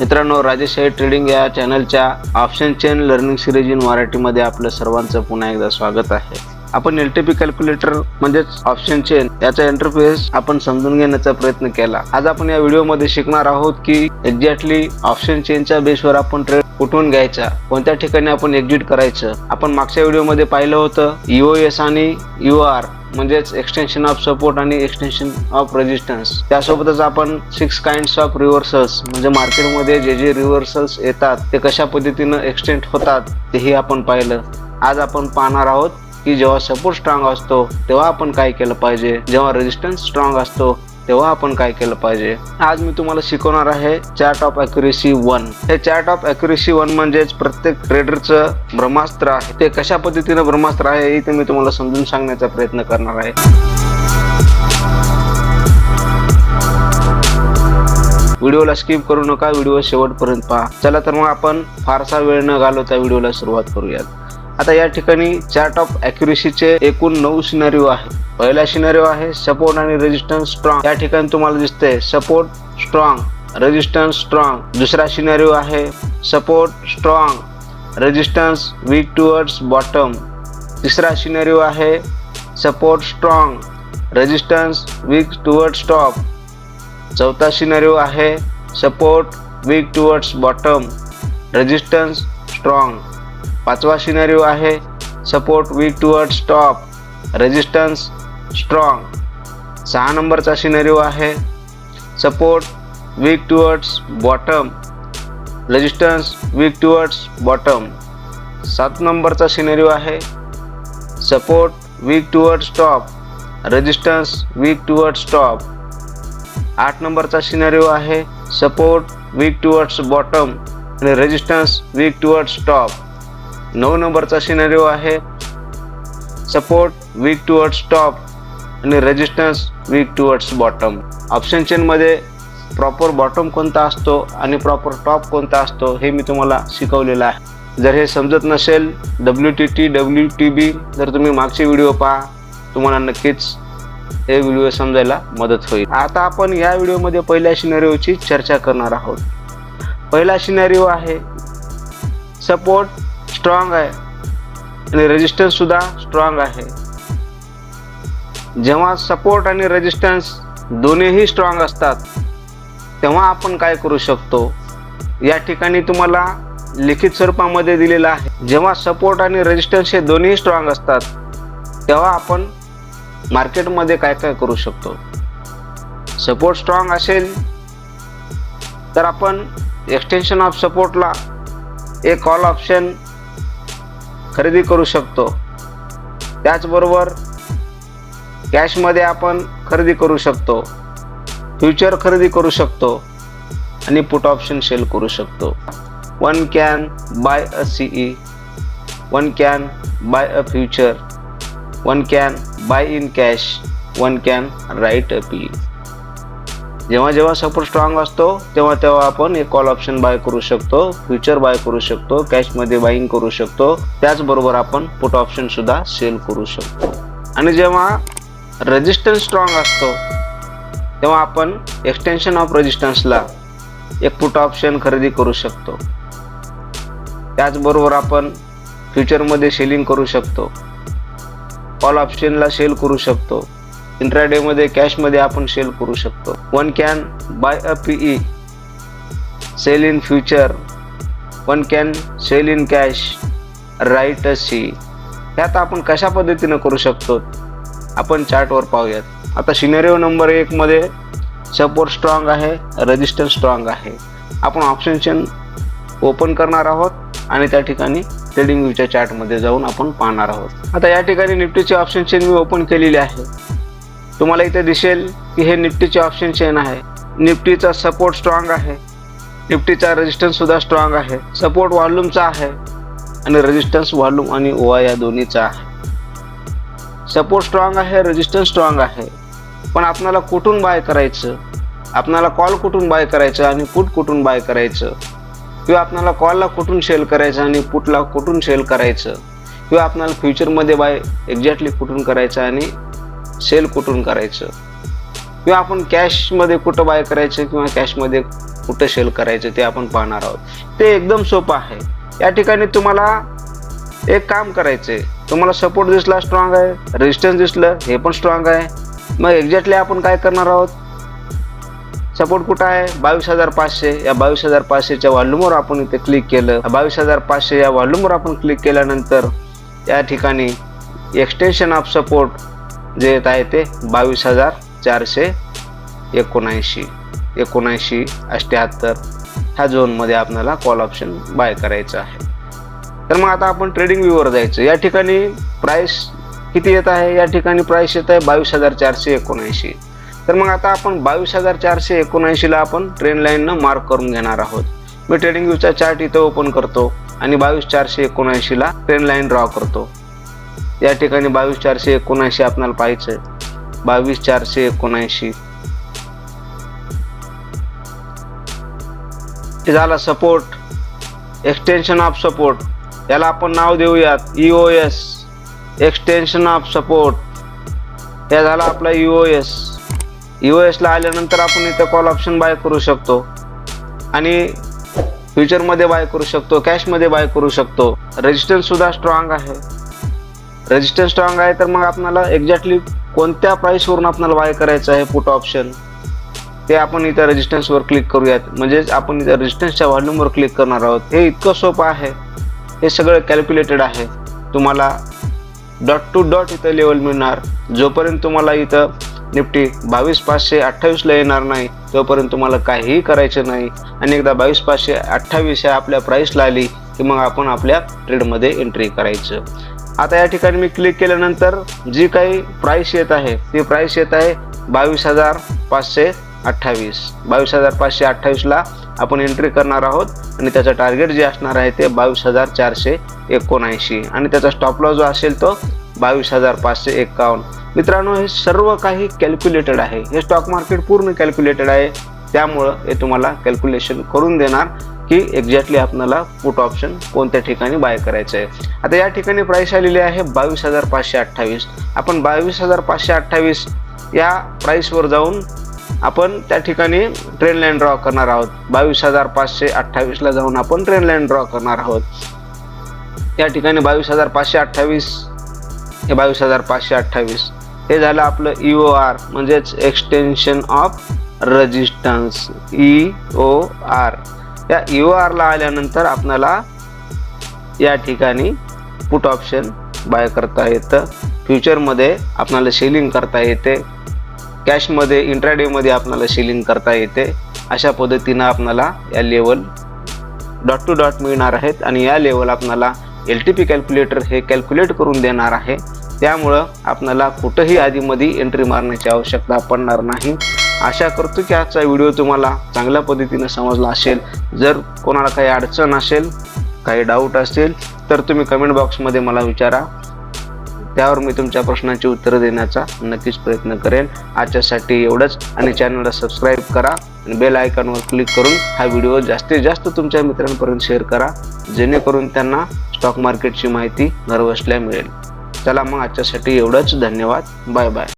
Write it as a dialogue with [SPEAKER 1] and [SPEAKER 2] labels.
[SPEAKER 1] मित्रांनो राजेश ट्रेडिंग या चॅनलच्या option chain learning series in मराठीमध्ये आपलं सर्वांचं पुन्हा एकदा स्वागत आहे. आपण एल टी पी कॅल्क्युलेटर म्हणजेच ऑप्शन चेन याचा इंटरफेस आपण समजून घेण्याचा प्रयत्न केला. आज आपण या व्हिडिओमध्ये शिकणार आहोत की एक्झॅक्टली ऑप्शन चेनच्या बेसवर आपण ट्रेड कुठून घ्यायचा कोणत्या ठिकाणी आपण एक्झिट करायचं. आपण मागच्या व्हिडिओमध्ये पाहिलं होतं युओएस आणि यू आर म्हणजेच एक्सटेन्शन ऑफ सपोर्ट आणि एक्सटेन्शन ऑफ रेजिस्टन्स त्यासोबतच आपण सिक्स काइंड्स ऑफ रिव्हर्सल्स म्हणजे मार्केटमध्ये जे जे रिव्हर्सल्स येतात ते कशा पद्धतीनं एक्सटेंड होतात तेही आपण पाहिलं. आज आपण पाहणार आहोत की जेव्हा सपोर्ट स्ट्रॉंग असतो तेव्हा आपण काय केलं पाहिजे? जेव्हा रेजिस्टन्स स्ट्रॉंग असतो तेव्हा आपण काय केलं पाहिजे? आज मी तुम्हाला शिकवणार आहे चार्ट ऑफ अॅक्युरेसी वन हे चार्ट ऑफ अॅक्युरेसी वन म्हणजेच प्रत्येक ट्रेडरचं ब्रह्मास्त्र आहे. ते कशा पद्धतीनं ब्रह्मास्त्र आहे हे ते मी तुम्हाला समजून सांगण्याचा प्रयत्न करणार आहे. व्हिडिओला स्किप करू नका व्हिडिओ शेवटपर्यंत पहा. चला तर मग आपण फारसा वेळ न घालवता व्हिडिओला सुरुवात करूयात. आता या ठिकाणी चार्ट ऑफ अॅक्युरेसीचे एकूण नऊ सिनारिओ आहे. पहिला सिनारिओ आहे सपोर्ट आणि रेजिस्टन्स स्ट्रॉंग या ठिकाणी तुम्हाला दिसते सपोर्ट स्ट्रॉंग रेजिस्टन्स स्ट्रॉंग दुसरा सिनारिओ आहे support strong resistance weak towards bottom तिसरा सिनारिओ आहे support strong resistance weak towards top चौथा सिनारिओ आहे support weak towards bottom resistance strong पाचवा सिनेरिओ आहे support weak towards top resistance strong सहा नंबरचा सिनेरिओ आहे support weak towards bottom resistance weak towards bottom सात नंबरचा सिनेरिओ आहे support weak towards top resistance weak towards top आठ नंबरचा सिनेरिओ आहे सपोर्ट वीक टुवर्ड्स बॉटम आणि रेजिस्टन्स वीक टुवर्ड्स टॉप नऊ नंबरचा सिनेरिओ आहे. सपोर्ट वीक टुवर्ड्स टॉप आणि resistance weak towards bottom option चेनमध्ये proper bottom कोणता असतो आणि प्रॉपर टॉप कोणता असतो हे मी तुम्हाला शिकवलेलं आहे. जर हे समजत नसेल W T T W T B जर तुम्ही मागचे व्हिडिओ पहा. तुम्हाला नक्कीच हे व्हिडिओ समजायला मदत होईल. आता आपण या व्हिडिओमध्ये पहिल्या सिनेरिओची चर्चा करणार आहोत. पहिला सिनेरिओ आहे सपोर्ट स्ट्रॉंग आहे. आणि रेजिस्टन्स सुद्धा स्ट्रॉंग आहे. जेव्हा सपोर्ट आणि रेजिस्टन्स दोन्हीही स्ट्रॉंग असतात तेव्हा आपण काय करू शकतो? या ठिकाणी तुम्हाला लिखित स्वरूपामध्ये दिलेलं आहे. जेव्हा सपोर्ट आणि रेजिस्टन्स हे दोन्ही स्ट्रॉंग असतात तेव्हा आपण मार्केटमध्ये काय काय करू शकतो? सपोर्ट स्ट्रॉंग असेल तर आपण एक्सटेन्शन ऑफ सपोर्टला एक कॉल ऑप्शन खरेदी करू शकतो. त्याचबरोबर कॅशमध्ये आपण खरेदी करू शकतो. फ्युचर खरेदी करू शकतो. आणि पुट ऑप्शन सेल करू शकतो. One can buy a CE one can buy a future one can buy in cash one can write a P जेव्हा जेव्हा सपोर्ट स्ट्रॉंग असतो तेव्हा तेव्हा आपण एक कॉल ऑप्शन बाय करू शकतो फ्युचर बाय करू शकतो कॅशमध्ये बाईंग करू शकतो. त्याचबरोबर आपण पुट ऑप्शन सुद्धा सेल करू शकतो. आणि जेव्हा रेजिस्टन्स स्ट्रॉंग असतो तेव्हा आपण एक्सटेन्शन ऑफ रेजिस्टन्सला एक पुट ऑप्शन खरेदी करू शकतो. त्याचबरोबर आपण फ्युचरमध्ये सेलिंग करू शकतो. कॉल ऑप्शनला सेल करू शकतो. इंट्राडेमध्ये कॅशमध्ये आपण सेल करू शकतो. One can buy a PE sell in future. One can sell in cash write a C. ह्यात आपण कशा पद्धतीनं करू शकतो? आपण चार्टवर पाहूयात. आता सिनेरिओ नंबर एकमध्ये सपोर्ट स्ट्रॉंग आहे रेजिस्टन्स स्ट्रॉंग आहे. आपण ऑप्शन चेन ओपन करणार आहोत आणि त्या ठिकाणी ट्रेडिंग व्ह्यूच्या चार्टमध्ये जाऊन आपण पाहणार आहोत. आता या ठिकाणी निफ्टीचे ऑप्शन चेन मी ओपन केलेली आहे. तुम्हाला इथे दिसेल की हे निफ्टीचे ऑप्शन चेन आहे. निफ्टीचा सपोर्ट स्ट्रॉंग आहे. निफ्टीचा रेजिस्टन्ससुद्धा स्ट्रॉंग आहे. सपोर्ट व्हॉल्यूमचा आहे. आणि रेजिस्टन्स व्हॉल्यूम आणि ओवा या दोन्हीचा आहे. सपोर्ट स्ट्रॉंग आहे रेजिस्टन्स स्ट्रॉंग आहे. पण आपणाला कुठून बाय करायचं? आपणाला कॉल कुठून बाय करायचं आणि पुट कुठून बाय करायचं? किंवा आपणाला कॉलला कुठून सेल करायचं आणि पुटला कुठून सेल करायचं? किंवा आपणाला फ्युचरमध्ये बाय एक्झॅक्टली कुठून करायचं आणि सेल कुठून करायचं? किंवा आपण कॅशमध्ये कुठं बाय करायचं किंवा कॅशमध्ये कुठं सेल करायचं ते आपण पाहणार आहोत. ते एकदम सोपं आहे. या ठिकाणी तुम्हाला एक काम करायचं आहे तुम्हाला सपोर्ट दिसला स्ट्रॉंग आहे रेजिस्टन्स दिसलं हे पण स्ट्रॉंग आहे. मग एक्झॅक्टली आपण काय करणार आहोत? सपोर्ट कुठं आहे? बावीस हजार पाचशे. या बावीस हजार पाचशेच्या व्हॉल्यूमवर आपण इथे क्लिक केलं. बावीस हजार पाचशे या व्हॉल्यूमवर आपण क्लिक केल्यानंतर या ठिकाणी एक्सटेन्शन ऑफ सपोर्ट जे येत आहे ते बावीस हजार चारशे एकोणऐंशी एकोणऐंशी अष्ट्याहत्तर ह्या झोनमध्ये आपल्याला कॉल ऑप्शन बाय करायचं आहे. तर मग आता आपण ट्रेडिंग व्ह्यूवर जायचं. या ठिकाणी प्राईस किती येत आहे? या ठिकाणी प्राईस येत आहे बावीस हजार चारशे एकोणऐंशी. तर मग आता आपण बावीस हजार चारशे एकोणऐंशीला आपण ट्रेन लाईननं मार्क करून घेणार आहोत. मी ट्रेडिंग व्ह्यूचा चार्ट इथं ओपन करतो आणि बावीस चारशे एकोणऐंशीला ट्रेन लाईन ड्रॉ करतो. या ठिकाणी बावीस चारशे एकोणऐंशी आपल्याला पाहायचं आहे बावीस चारशे एकोणऐंशी. हे झाला सपोर्ट एक्सटेन्शन ऑफ सपोर्ट याला आपण नाव देऊयात EO S extension of support या झाला आपला ईओ एस ईओ एसला आल्यानंतर आपण इथं कॉल ऑप्शन बाय करू शकतो. आणि फ्युचरमध्ये बाय करू शकतो कॅशमध्ये बाय करू शकतो. रेजिस्टन्स सुद्धा स्ट्रॉंग आहे. रेजिस्टन्स स्ट्रॉंग आहे तर मग आपल्याला एक्झॅक्टली कोणत्या प्राईसवरून आपल्याला बाय करायचं आहे पुट ऑप्शन ते आपण इथं रेजिस्टन्सवर क्लिक करूयात. म्हणजेच आपण इथं रेजिस्टन्सच्या व्हॉल्यूमवर क्लिक करणार आहोत. हे इतकं सोपं आहे. हे सगळं कॅल्क्युलेटेड आहे. तुम्हाला डॉट टू डॉट इथं लेवल मिळणार. जोपर्यंत तुम्हाला इथं निफ्टी बावीस पाचशे अठ्ठावीसला येणार नाही तोपर्यंत तुम्हाला काहीही करायचं नाही. आणि एकदा बावीस पाचशे अठ्ठावीस ह्या आपल्या प्राईसला आली की मग आपण आपल्या ट्रेडमध्ये एंट्री करायचं. आता या ठिकाणी मी क्लिक केल्यानंतर जी काही प्राईस येत आहे ती प्राईस येत आहे बावीस हजार पाचशे अठ्ठावीस. बावीस हजार पाचशे अठ्ठावीसला आपण एंट्री करणार आहोत आणि त्याचं टार्गेट जे असणार आहे ते बावीस हजार चारशे एकोणऐंशी. आणि त्याचा स्टॉपलॉ जो असेल तो बावीस हजार पाचशे एक्कावन्न मित्रांनो हे सर्व काही कॅल्क्युलेटेड आहे. हे स्टॉक मार्केट पूर्ण कॅल्क्युलेटेड आहे. त्यामुळं हे तुम्हाला कॅल्क्युलेशन करून देणार. की एक्झॅक्टली आपल्याला पुट ऑप्शन कोणत्या ठिकाणी बाय करायचं आहे. आता या ठिकाणी प्राईस आलेली आहे बावीस हजार पाचशे अठ्ठावीस. आपण बावीस हजार पाचशे अठ्ठावीस या प्राईसवर जाऊन आपण त्या ठिकाणी ट्रेन लाईन ड्रॉ करणार आहोत. बावीस हजार पाचशे अठ्ठावीसला जाऊन आपण ट्रेन लाईन ड्रॉ करणार आहोत. या ठिकाणी बावीस हजार पाचशे अठ्ठावीस हे बावीस हजार पाचशे अठ्ठावीस. हे झालं आपलं ई ओ आर म्हणजेच extension of resistance E O R या यू आरला आल्यानंतर आपल्याला या ठिकाणी पुट ऑप्शन बाय करता येतं. फ्युचरमध्ये आपल्याला सेलिंग करता येते. कॅशमध्ये इंट्राडेमध्ये आपल्याला सेलिंग करता येते. अशा पद्धतीनं आपल्याला या लेवल डॉट टू डॉट मिळणार आहेत आणि या लेवल आपल्याला एल टी पी कॅल्क्युलेटर हे कॅल्क्युलेट करून देणार आहे. त्यामुळं आपल्याला कुठंही आधीमध्ये एंट्री मारण्याची आवश्यकता पडणार नाही. आशा करतो की आजचा व्हिडिओ तुम्हाला चांगल्या पद्धतीने समजला असेल. जर कोणाला काही अडचण असेल काही डाऊट असेल तर तुम्ही कमेंट बॉक्समध्ये मला विचारा. त्यावर मी तुमच्या प्रश्नांची उत्तरं देण्याचा नक्कीच प्रयत्न करेन. आजच्यासाठी एवढंच आणि चॅनलला सबस्क्राईब करा आणि बेल आयकॉनवर क्लिक करून हा व्हिडिओ जास्तीत जास्त तुमच्या मित्रांपर्यंत शेअर करा. जेणेकरून त्यांना स्टॉक मार्केटची माहिती घरबसल्या मिळेल. चला मग आजच्यासाठी एवढंच. धन्यवाद. Bye bye